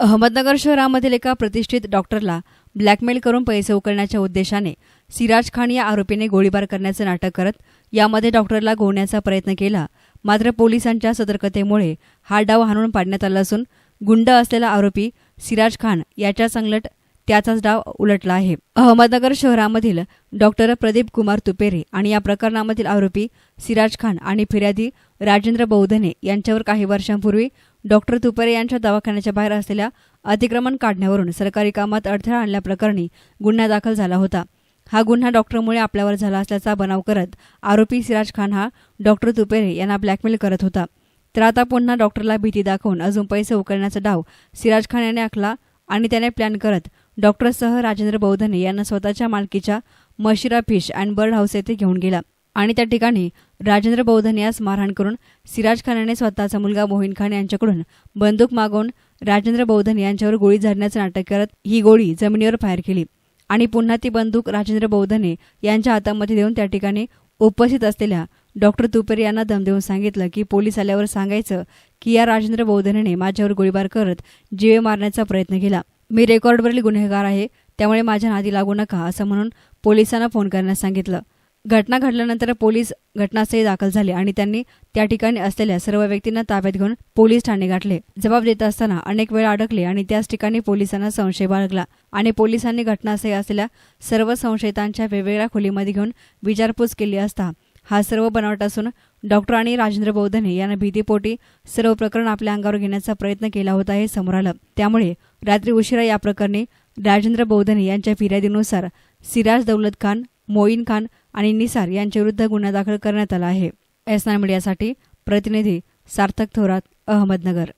अहमदनगर शहरामधील एका प्रतिष्ठित डॉक्टरला ब्लॅकमेल करून पैसे उकळण्याच्या उद्देशाने सिराज खान या आरोपीने गोळीबार करण्याचं नाटक करत यामध्ये डॉक्टरला गोवण्याचा प्रयत्न केला. मात्र पोलिसांच्या सतर्कतेमुळे हा डाव हाणून पाडण्यात आला असून गुंड असलेला आरोपी सिराज खान याच्या संगलट त्याचाच डाव उलटला आहे. अहमदनगर शहरामधील डॉक्टर प्रदीप कुमार तुपेरे आणि या प्रकरणामधील आरोपी सिराज खान आणि फिर्यादी राजेंद्र बौद्धने यांच्यावर काही वर्षांपूर्वी डॉक्टर तुपेरे यांच्या दवाखान्याच्या बाहेर असलेल्या अतिक्रमण काढण्यावरून सरकारी कामात अडथळा आणल्याप्रकरणी गुन्हा दाखल झाला होता. हा गुन्हा डॉक्टरमुळे आपल्यावर झाला असल्याचा बनाव करत आरोपी सिराज खान हा डॉक्टर तुपेरे यांना ब्लॅकमेल करत होता. तर आता पुन्हा डॉक्टरला भीती दाखवून अजून पैसे उकळण्याचा डाव सिराज खान याने आखला आणि त्याने प्लॅन करत डॉक्टरसह राजेंद्र बौद्धने यांना स्वतःच्या मालकीच्या Mashira fish and bird house येथे घेऊन गेला आणि त्या ठिकाणी राजेंद्र बौद्धन यास मारहाण करून सिराज खानाने स्वतःचा मुलगा मोहिन खान यांच्याकडून बंदूक मागवून राजेंद्र बौद्धन यांच्यावर गोळी झाडण्याचं नाटक करत ही गोळी जमिनीवर फायर केली. आणि पुन्हा ती बंदूक राजेंद्र बौद्धने यांच्या हातामध्ये देऊन त्या ठिकाणी उपस्थित असलेल्या डॉक्टर तुपेरे यांना दम देऊन सांगितलं की पोलीस आल्यावर सांगायचं की या राजेंद्र बौद्धने माझ्यावर गोळीबार करत जीवे मारण्याचा प्रयत्न केला. मी रेकॉर्डवरील गुन्हेगार आहे त्यामुळे माझ्या नादी लागू नका असं म्हणून पोलिसांना फोन करण्यास सांगितलं. घटना घडल्यानंतर पोलीस घटनास्थळी दाखल झाले आणि त्यांनी त्या ठिकाणी असलेल्या सर्व व्यक्तींना ताब्यात घेऊन पोलीस ठाणे गाठले. जबाब देत असताना अनेक वेळा अडकले आणि त्याच ठिकाणी पोलिसांना संशय बाळगला आणि पोलिसांनी घटनास्थळी असलेल्या सर्व संशयितांच्या वेगवेगळ्या खोलीमध्ये घेऊन विचारपूस केली असता हा सर्व बनावट असून डॉक्टर आणि राजेंद्र बौद्धने यांना भीतीपोटी सर्व प्रकरण आपल्या अंगावर घेण्याचा प्रयत्न केला होता हे समोर आलं. त्यामुळे रात्री उशिरा या प्रकरणी राजेंद्र बौद्धने यांच्या फिर्यादीनुसार सिराज दौलत खान मोईन खान आणि निसार यांच्याविरुद्ध गुन्हा दाखल करण्यात आला आहे. एस मीडियासाठी प्रतिनिधी सार्थक थोरात अहमदनगर.